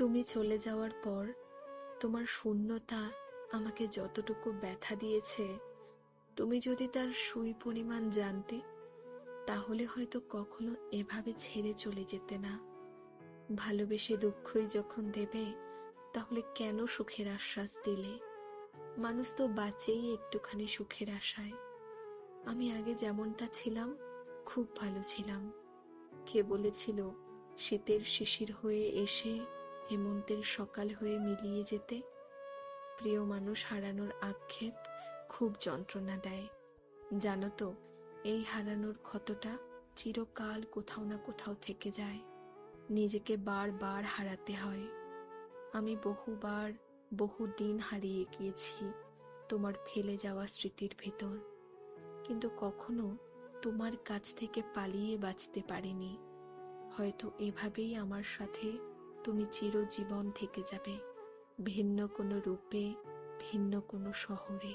তুমি চলে যাওয়ার পর তোমার শূন্যতা আমাকে যতটুকু ব্যথা দিয়েছে, তুমি যদি তার সুই পরিমাণ জানতে, তাহলে হয়তো কখনো এভাবে ছেড়ে চলে যেতে না। ভালোবেসে দুঃখই যখন দেবে, তাহলে কেন সুখের আশ্বাস দিলে? মানুষ তো বাঁচেই একটুখানি সুখের আশায়। আমি আগে যেমনটা ছিলাম, খুব ভালো ছিলাম। কে বলেছিল, শীতের শিশির হয়ে এসে হেমন্তের সকাল হয়ে মিলিয়ে যেতে প্রিয় মানুষ হারানোর আক্ষেপ খুব যন্ত্রণা দেয়। জানো তো, এই হারানোর ক্ষতটা চিরকাল কোথাও না কোথাও থেকে যায়। নিজেকে বারবার হারাতে হয়। আমি বহুবার বহু দিন হারিয়ে গিয়েছি তোমার ফেলে যাওয়া স্মৃতির ভেতর। কিন্তু কখনো তোমার কাছ থেকে পালিয়ে বাঁচতে পারিনি। হয়তো এভাবেই আমার সাথে তুমি চিরজীবন থেকে যাবে ভিন্ন কোনো রূপে ভিন্ন কোনো শহরে।